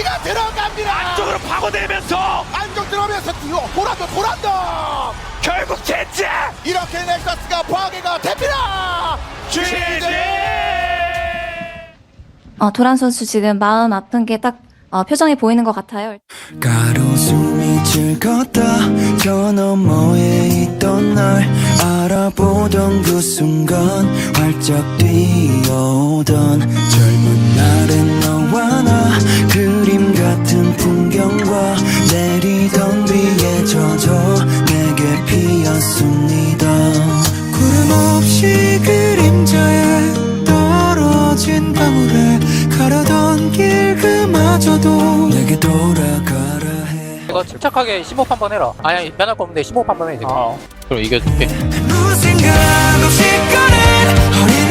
벤지가 들어갑니다. 안쪽으로 파고들면서 안쪽 들어오면서 뒤로 도란도 도란도 결국 젠지 이렇게 넥서스가 파괴가 됩니다. GG 어, 도란 선수 지금 마음 아픈 게딱 어, 표정이 보이는 것 같아요. 가로수이 즐겁다 저 너머에 있던 날 알아보던 그 순간 활짝 뛰어오던 젊은 날 내리던 비에 젖어 내게 피었습니다 구름 없이 그림자에 떨어진 방울에 가려던 길 그마저도 내게 돌아가라 해 이거 침착하게 심호흡 한번 해라. 아니 면할 거 없는데 심호흡 한번 해. 어. 그럼 이겨줄게. 아무 생각 없이 꺼낸 어린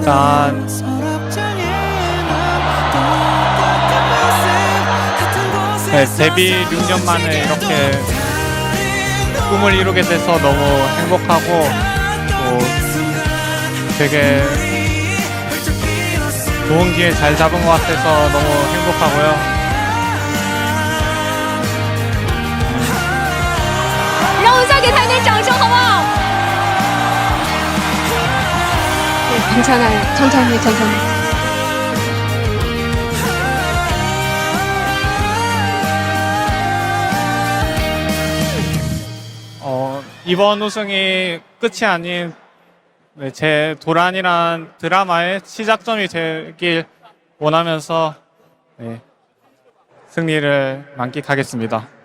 서랍장에 난 네, 데뷔 6년 만에 이렇게 꿈을 이루게 돼서 너무 행복하고 또 되게 좋은 기회 잘 잡은 것 같아서 너무 행복하고요. 괜찮아요. 천천히 천천히. 어, 이번 우승이 끝이 아닌 네, 제 도란이란 드라마의 시작점이 되길 원하면서 네, 승리를 만끽하겠습니다.